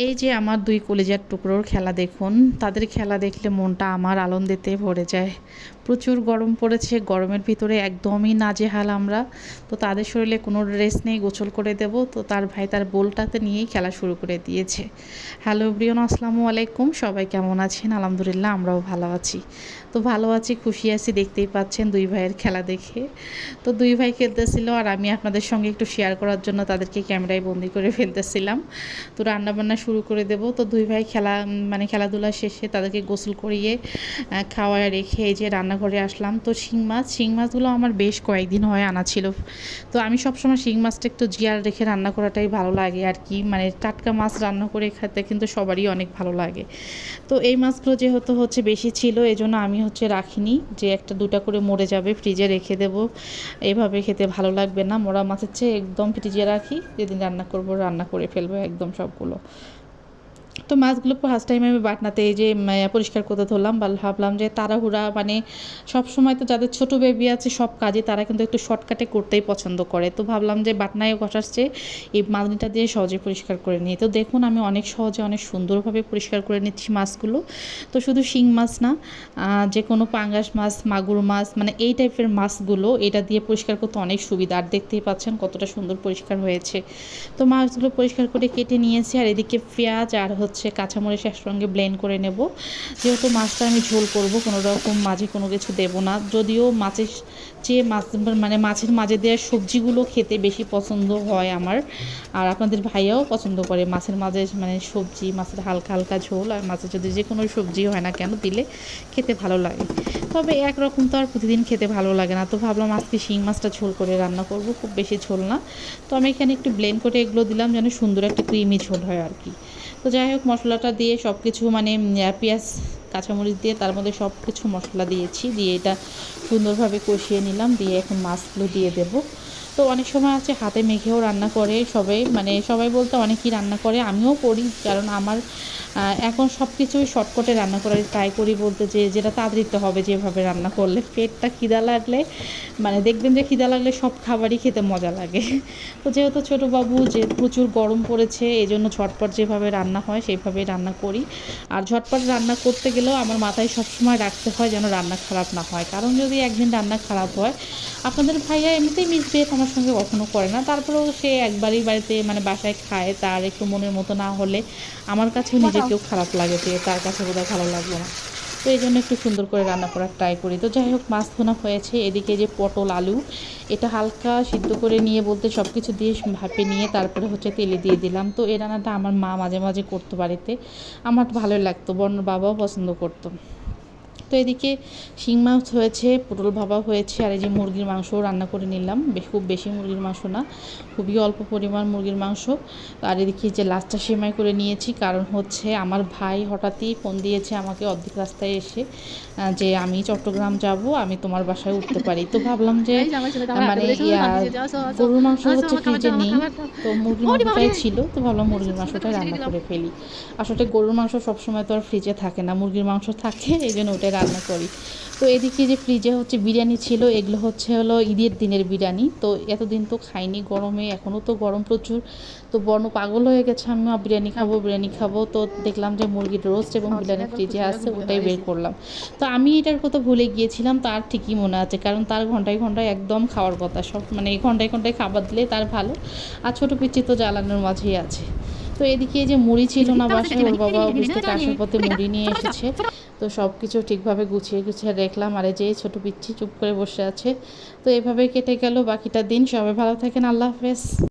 এই যে আমার দুই কলেজার টুকরোর খেলা দেখুন, তাদের খেলা দেখলে মনটা আমার আনন্দেতে ভরে যায়। প্রচুর গরম পড়েছে, গরমের ভিতরে একদমই নাজেহাল আমরা। তো তাদের শরীরে কোনো ড্রেস নেই, গোসল করে দেব। তো তার ভাই তার বোলটাতে নিয়েই খেলা শুরু করে দিয়েছে। হ্যালো ব্রিয়ন আসসালামু আলাইকুম। সবাই কেমন আছেন? আলহামদুলিল্লাহ আমরাও ভালো আছি। তো ভালো আছি, খুশি আছি, দেখতেই পাচ্ছেন দুই ভাইয়ের খেলা দেখে। তো দুই ভাই খেলতেছিল আর আমি আপনাদের সঙ্গে একটু শেয়ার করার জন্য তাদেরকে ক্যামেরায় বন্দি করে ফেলতেছিলাম। তো রান্নাবান্না শুরু করে দেব। তো দুই ভাই খেলা মানে খেলাধুলা শেষে তাদেরকে গোসল করিয়ে খাওয়ায় রেখে এই যে রান্নাঘরে আসলাম। তো শিং মাছ, শিং মাছগুলো আমার বেশ কয়েকদিন হয় আনা ছিল। তো আমি সবসময় শিং মাছটা একটু জিয়ার রেখে রান্না করাটাই ভালো লাগে আর কি। মানে টাটকা মাছ রান্না করে খেতে কিন্তু সবারই অনেক ভালো লাগে। তো এই মাছগুলো যেহেতু হচ্ছে বেশি ছিল এই জন্য আমি হচ্ছে রাখিনি যে একটা দুটা করে মরে যাবে, ফ্রিজে রেখে দেব। এভাবে খেতে ভালো লাগবে না। মোড়া মাছের চেয়ে একদম ফ্রিজে রাখি, যেদিন রান্না করব রান্না করে ফেলব একদম সবগুলো। তো মাছগুলো ফার্স্ট টাইম আমি বাটনাতে এই যে পরিষ্কার করতে ধরলাম, বা ভাবলাম যে তাড়াহুড়া মানে সব সময় তো যাদের ছোট বেবি আছে, সব কাজে তারা কিন্তু একটু শর্টকাটে করতেই পছন্দ করে। তো ভাবলাম যে বাটনায় ঘষাচ্ছে এই মাছনিটা দিয়ে সহজে পরিষ্কার করে নিই। তো দেখুন, আমি অনেক সহজে, অনেক সুন্দরভাবে পরিষ্কার করে নিচ্ছি মাছগুলো। তো শুধু শিং মাছ না যে কোনো পাঙ্গাস মাছ, মাগুর মাছ মানে এই টাইপের মাছগুলো এটা দিয়ে পরিষ্কার করতে অনেক সুবিধা। আর দেখতেই পাচ্ছেন কতটা সুন্দর পরিষ্কার হয়েছে। তো মাছগুলো পরিষ্কার করে কেটে নিয়েছি, আর এদিকে পেঁয়াজ আর হচ্ছে কাঁচামরিচ একসঙ্গে ব্লেন্ড করে নেব। যেহেতু মাছটা আমি ঝোল করব, কোনো রকম মাঝে কোনো কিছু দেব না। যদিও মাছের চেয়ে মাছ মানে মাছের মাঝে দেওয়া সবজিগুলো খেতে বেশি পছন্দ হয় আমার, আর আপনাদের ভাইয়াও পছন্দ করে মাছের মাঝে মানে সবজি, মাছের হালকা হালকা ঝোল, আর মাছের যদি যে কোনো সবজি হয় না কেন, দিলে খেতে ভালো লাগে। তবে একরকম তো আর প্রতিদিন খেতে ভালো লাগে না। তো ভাবলাম আজকে শিং মাছটা ঝোল করে রান্না করব, খুব বেশি ঝোল না। তো আমি এখানে একটু ব্লেন্ড করে এগুলো দিলাম যেন সুন্দর একটা ক্রিমি ঝোল হয় আর কি। তো যাই হোক, মশলাটা দিয়ে সব কিছু মানে পেঁয়াজ, কাঁচামরিচ দিয়ে তার মধ্যে সব কিছু মশলা দিয়েছি, দিয়ে এটা সুন্দরভাবে কষিয়ে নিলাম, দিয়ে এখন মাছগুলো দিয়ে দেবো। তো অনেক সময় আছে হাতে মেখেও রান্না করে সবাই মানে সবাই বলতে অনেকেই রান্না করে, আমিও করি। কারণ আমার এখন সব কিছুই শর্টকটে রান্না করার ট্রাই করি বলতে যে, যেটা তাড়াতাড়িতে হবে যেভাবে রান্না করলে। পেটটা খিদা লাগলে মানে দেখবেন যে খিদা লাগলে সব খাবারই খেতে মজা লাগে। তো যেহেতু ছোটো বাবু যে প্রচুর গরম পড়েছে এই জন্য ঝটপট যেভাবে রান্না হয় সেইভাবেই রান্না করি। আর ঝটপট রান্না করতে গেলেও আমার মাথায় সবসময় রাখতে হয় যেন রান্না খারাপ না হয়। কারণ যদি একদিন রান্না খারাপ হয়, আপনাদের ভাইয়া এমনিতেই মিসবিহেভ আমার সঙ্গে কখনো করে না। তারপরেও সে একবারই বাড়িতে মানে বাসায় খায় তার একটু মনের মতো না হলে। আমার কাছেও নিজেকেও খারাপ লাগে যে তার কাছে বোধহয় ভালো লাগবে না। তো এই জন্য একটু সুন্দর করে রান্না করার ট্রাই করি। তো যাই হোক মাছ ভোনা হয়েছে। এদিকে যে পটল আলু এটা হালকা সিদ্ধ করে নিয়ে বলতে সব কিছু দিয়ে ভাপে নিয়ে তারপরে হচ্ছে তেলে দিয়ে দিলাম। তো এই রান্নাটা আমার মা মাঝে মাঝে করতো বাড়িতে। আমার ভালোই লাগতো বর্ণ বাবাও পছন্দ করতো। তো এদিকে শিং মাছ হয়েছে পটল ভাবা হয়েছে আর এই যে মুরগির মাংসও রান্না করে নিলাম। খুব বেশি মুরগির মাংস না খুবই অল্প পরিমাণ মুরগির মাংস। আর এদিকে যে লাস্টটা সেমাই করে নিয়েছি কারণ হচ্ছে আমার ভাই হঠাৎই ফোন দিয়েছে আমাকে অর্ধেক রাস্তায় এসে যে আমি চট্টগ্রাম যাব আমি তোমার বাসায় উঠতে পারি। তো ভাবলাম যে মানে গরুর মাংস হচ্ছে ফ্রিজে নেই তো মুরগির মাংসটাই ছিল তো ভাবলাম মুরগির মাংসটা রান্না করে ফেলি। আসলে গরুর মাংস সবসময় তো আর ফ্রিজে থাকে না মুরগির মাংস থাকে এই জন্য ওটাই রান্না করি। তো এদিকে যে ফ্রিজে হচ্ছে বিরিয়ানি ছিল এগুলো হচ্ছে হলো ঈদের দিনের বিরিয়ানি। তো এতদিন তো খাইনি গরমে এখনও তো গরম প্রচুর। তো বর্ণ পাগল হয়ে গেছে আমি বিরিয়ানি খাব বিরিয়ানি খাব। তো দেখলাম যে মুরগির রোস্ট এবং বিরিয়ানি ফ্রিজে আছে ওটাই বের করলাম। তো আমি এটার কথা ভুলে গিয়েছিলাম তার ঠিকই মনে আছে। কারণ তার ঘন্টায় ঘন্টায় একদম খাওয়ার কথা। সব মানে ঘন্টায় ঘন্টায় খাবার দিলে তার ভালো। আর ছোটো পিচ্ছি তো জ্বালানোর মাঝেই আছে। তো এদিকে যে মুড়ি ছিল না বাসায় ওর বাবা অফিস থেকে আসার পথে মুড়ি নিয়ে এসেছে। তো সব কিছু ঠিকভাবে গুছিয়ে গুছিয়ে দেখলাম। আর যে ছোটো পিচ্ছি চুপ করে বসে আছে। তো এভাবে কেটে গেল। বাকিটা দিন। সবাই ভালো থাকেন। আল্লাহ হাফেজ।